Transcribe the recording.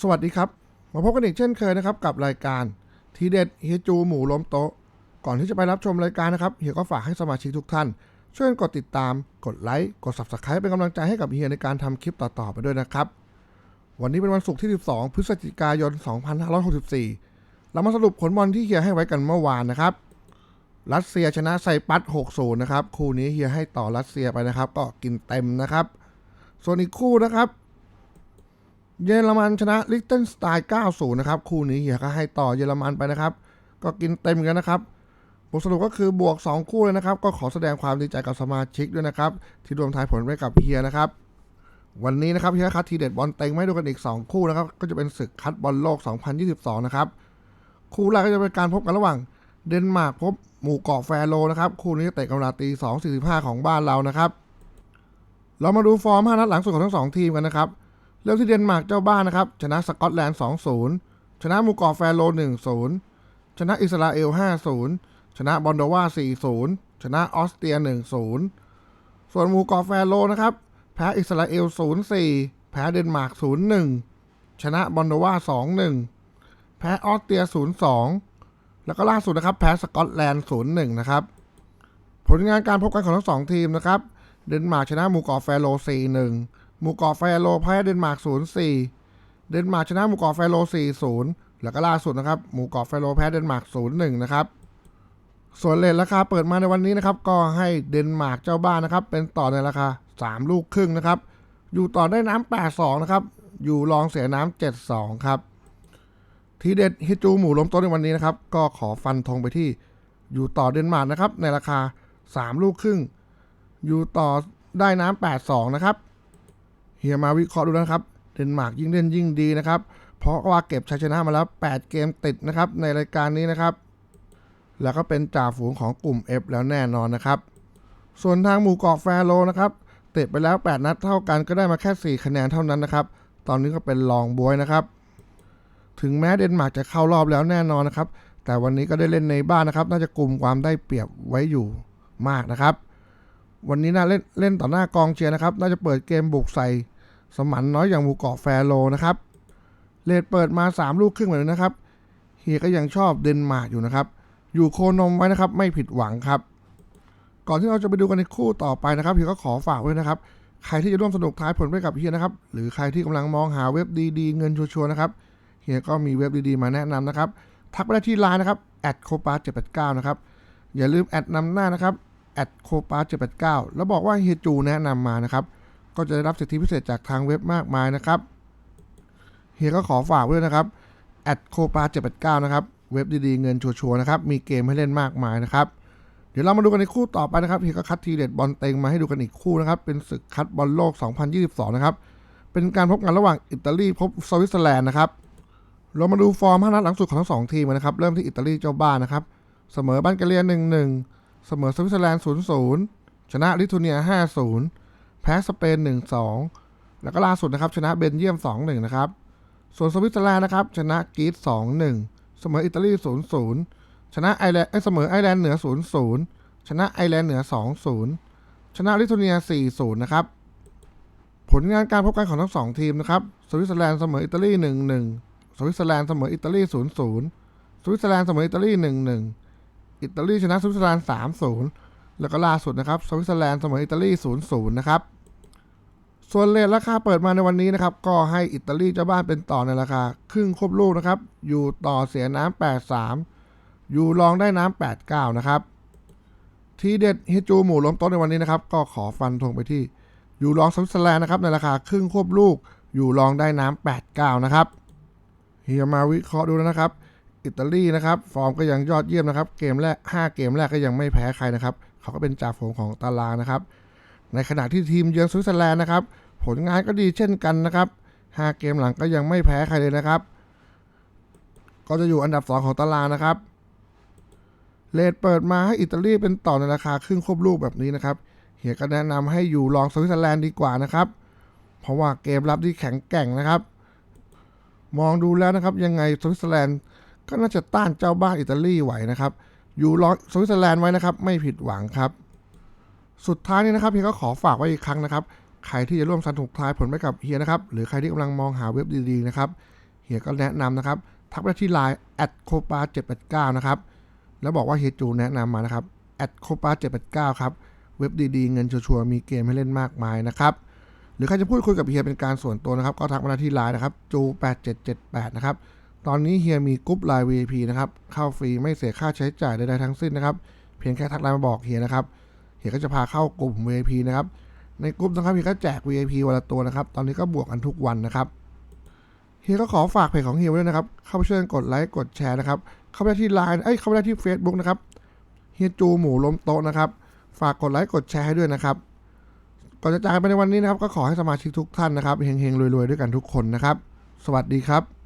สวัสดีครับ มาพบกันอีกเช่นเคยนะครับ กับรายการทีเด็ดเฮียจูหมูล้มโต๊ะ ก่อนที่จะไปรับชมรายการนะครับเฮียก็ฝากให้สมาชิกทุกท่าน ช่วยกดติดตาม กดไลค์ กด subscribe เป็นกำลังใจให้กับเฮียในการทำคลิปต่อๆไปด้วยนะครับ วันนี้เป็นวันศุกร์ที่ 12 พฤศจิกายน 2564 เรามาสรุปผลบอลที่เฮียให้ไว้กันเมื่อวานนะครับ รัสเซียชนะไซปัส6-0นะครับ คู่นี้เฮียให้ต่อรัสเซียไปนะครับ ก็กินเต็มนะครับ ส่วนอีกคู่นะครับ เยอรมันชนะลิกเทนสไตน์90 นะครับ คู่นี้เฮียก็ให้ต่อเยอรมันไปนะครับ ก็กินเต็มกันนะครับบทสรุปก็คือบวก 2 คู่เลยนะครับ ก็ขอแสดงความดีใจกับสมาชิกด้วยนะครับ ที่รวมทายผลไว้กับเฮียนะครับ วันนี้นะครับเฮียคัดทีเด็ดบอลเต็งไม่ดูกันอีก 2 คู่นะครับ ก็จะเป็นศึกคัดบอลโลก 2022 นะครับ คู่แรกก็จะเป็นการพบกันระหว่างเดนมาร์กพบหมู่เกาะแฟโรนะครับ คู่นี้เตะกำลังตี2.45 ของบ้านเรานะครับ เรามาดูฟอร์ม5นัดหลังสุดของทั้งสองทีมกันนะครับ เริ่มที่เดนมาร์กเจ้าบ้านนะครับ ชนะสกอตแลนด์ 2-0 ชนะมูกอแฟโร 1-0 ชนะอิสราเอล 5-0 ชนะบอนโดวา 4-0 ชนะออสเตรีย 1-0 ส่วนมูกอแฟโรนะครับ แพ้อิสราเอล 0-4 แพ้เดนมาร์ก 0-1 ชนะบอนโดวา 2-1 แพ้ออสเตรีย 0-2 แล้วก็ล่าสุดนะครับ แพ้สกอตแลนด์ 0-1 นะครับ ผลงานการพบกันของทั้งสองทีมนะครับ เดนมาร์กชนะมูกอแฟโร 4-1 หมู่เกาะแฟโรแพ้เดนมาร์ก 0-4 เดนมาร์กชนะหมู่เกาะแฟโร 4-0 แล้วก็ล่าสุดนะครับ หมู่เกาะแฟโรแพ้เดนมาร์ก 0-1 นะครับ ส่วนเลทราคาเปิดมาในวันนี้นะครับ ก็ให้เดนมาร์กเจ้าบ้านนะครับ เป็นต่อในราคา 3 ลูกครึ่งนะครับ อยู่ต่อได้น้ำ 8-2 นะครับ อยู่รองเสียน้ำ 7-2 ครับ ทีเด็ดฮิจูหมู่ล้มโต๊ะในวันนี้นะครับ ก็ขอฟันธงไปที่ อยู่ต่อเดนมาร์กนะครับ ในราคา 3 ลูกครึ่ง อยู่ต่อได้น้ำ 8-2 นะครับ เฮียมาวิเคราะห์ดูนะครับ เดนมาร์กยิ่งเล่นยิ่งดีนะครับ เพราะว่าเก็บชัยชนะมาแล้ว 8 เกมติดนะครับ ในรายการนี้นะครับ แล้วก็เป็นจ่าฝูงของกลุ่ม F แล้วแน่นอนนะครับ ส่วนทางหมู่เกาะแฟโรนะครับเตะไปแล้ว 8 นัดเท่ากันก็ได้มาแค่ 4 คะแนนเท่านั้นนะครับ ตอนนี้ก็เป็นรองบวยนะครับ ถึงแม้เดนมาร์กจะเข้ารอบแล้วแน่นอนนะครับ แต่วันนี้ก็ได้เล่นในบ้านนะครับ น่าจะกลุ่มความได้เปรียบไว้อยู่มากนะครับ วันนี้น่าเล่นเล่นต่อหน้ากองเชียร์นะครับ น่าจะเปิดเกมบุกใส่ สมันน้อยอย่างหมู่เกาะแฟโรนะครับเลดเปิดมา 3 ลูกครึ่งเหมือนนะครับเฮียก็ยังชอบเดนมาร์กอยู่นะครับ อยู่โคนมไว้นะครับ ไม่ผิดหวังครับ ก่อนที่เราจะไปดูกันในคู่ต่อไปนะครับเฮียก็ขอฝากไว้นะครับ ใครที่จะร่วมสนุกทายผลไปกับเฮียนะครับ หรือใครที่กำลังมองหาเว็บดีๆ เงินชัวร์ๆนะครับเฮียก็มีเว็บดีๆมาแนะนำนะครับ ทักไปได้ที่ไลน์นะครับแอดโคปา789นะครับ อย่าลืมแอดนำหน้านะครับแอดโคปา789แล้วบอกว่าเฮียจูแนะนำมานะครับ ก็จะได้รับสิทธิพิเศษจากทางเว็บมากมายนะครับเฮียก็ขอฝากไว้ด้วยนะครับแอดโคปา789นะครับ เว็บดีๆ เงินชัวร์ๆนะครับ มีเกมให้เล่นมากมายนะครับ เดี๋ยวเรามาดูกันในคู่ต่อไปนะครับเฮียก็คัดทีเด็ดบอลเต็งมาให้ดูกันอีกคู่นะครับ เป็นศึกคัดบอลโลก 2022 นะครับ เป็นการพบกันระหว่างอิตาลีพบสวิตเซอร์แลนด์นะครับ เรามาดูฟอร์มห้านัดหลังสุดของทั้งสองทีมนนะครับ เริ่มที่อิตาลีเจ้าบ้านนะครับ เสมอบัลแกเรีย1-1เสมอสวิตเซอร์แลนด์0-0ชนะลิทัวเนีย5-0 แพ้สเปน 1-2 แล้วก็ล่าสุดนะครับ ชนะเบนเยียม 2-1 นะครับ ส่วนสวิตเซอร์แลนด์นะครับ ชนะกรีซ2-1 เสมออิตาลี 0-0 ชนะไอแลนด์เอ้ยเสมอไอร์แลนด์เหนือ 0-0 ชนะไอร์แลนด์เหนือ 2-0 ชนะลิทัวเนีย 4-0 นะครับ ผลงานการพบกันของทั้งสองทีมนะครับ สวิตเซอร์แลนด์เสมออิตาลี 1-1 สวิตเซอร์แลนด์เสมออิตาลี 0-0 สวิตเซอร์แลนด์เสมออิตาลี 1-1 อิตาลีชนะสวิตเซอร์แลนด์ 3-0 แล้วก็ล่าสุดนะครับสวิตเซอร์แลนด์เสมออิตาลี0-0นะครับส่วนเลทราคาเปิดมาในวันนี้นะครับ ก็ให้อิตาลีเจ้าบ้านเป็นต่อในราคา ครึ่งควบลูกนะครับ อยู่ต่อเสียน้ำ8-3 อยู่รองได้น้ำ8-9 นะครับ ทีเด็ดฮิจูหมูล้มต๊ะในวันนี้นะครับ ก็ขอฟันธงไปที่ อยู่รองสวิตเซอร์แลนด์นะครับ ในราคาครึ่งควบลูก อยู่รองได้น้ำ8-9 นะครับเฮียมาวิเคราะห์ดูแล้วนะครับ อิตาลีนะครับ ฟอร์มก็ยังยอดเยี่ยมนะครับ เกมแรก 5 เกมแรกก็ยังไม่แพ้ใครนะครับ เขาก็เป็นจ่าฝูงของตารางนะครับ ในขณะที่ทีมเยือนสวิตเซอร์แลนด์นะครับ ผลงานก็ดีเช่นกันนะครับ 5 เกมหลังก็ยังไม่แพ้ใครเลยนะครับ ก็จะอยู่อันดับ 2 ของตารางนะครับ เลทเปิดมาให้อิตาลีเป็นต่อในราคาครึ่งควบลูกแบบนี้นะครับ เฮียก็แนะนำให้อยู่รองสวิตเซอร์แลนด์ดีกว่านะครับ เพราะว่าเกมรับที่แข็งแกร่งนะครับ มองดูแล้วนะครับยังไงสวิตเซอร์แลนด์ก็น่าจะต้านเจ้าบ้านอิตาลีไหวนะครับ อยู่รอสวิตเซอร์แลนด์ไว้นะครับ ไม่ผิดหวังครับ สุดท้ายนี้นะครับเฮียก็ขอฝากไว้อีกครั้งนะครับ ใครที่จะร่วมสนุกทายผลไปกับเฮียนะครับ หรือใครที่กำลังมองหาเว็บดีๆนะครับเฮียก็แนะนำนะครับ ทักไปที่ไลน์แอดโคปา789นะครับ แล้วบอกว่าเฮียจูแนะนำมานะครับแอดโคปา789ครับ เว็บดีๆ เงินชัวร์มีเกมให้เล่นมากมายนะครับหรือใครจะพูดคุยกับเฮียเป็นการส่วนตัวนะครับ ก็ทักมาที่ไลน์นะครับจู8778นะครับ ตอนนี้เฮียมีกรุ๊ปไลน์ VIP นะครับ เข้าฟรีไม่เสียค่าใช้จ่ายใดๆทั้งสิ้นนะครับ เพียงแค่ทักไลน์มาบอกเฮียนะครับ เฮียก็จะพาเข้ากลุ่ม VIP นะครับ ในกลุ่มนะครับเฮียก็แจก VIP วันละตัวนะครับ ตอนนี้ก็บวกกันทุกวันนะครับ เฮียก็ขอฝากเพจของเฮียไว้ด้วยนะครับ เข้าไปช่วยกดไลค์ กดแชร์นะครับ เข้าไปได้ที่ไลน์เอ้ย เข้าไปได้ที่ Facebook นะครับ เฮียจูหมูล้มโต๊ะนะครับ ฝากกดไลค์ กดแชร์ให้ด้วยนะครับ ก่อนจะจากไปในวันนี้นะครับ ก็ขอให้สมาชิกทุกท่านนะครับ เฮงๆรวยๆด้วยกันทุกคนนะครับ สวัสดีครับ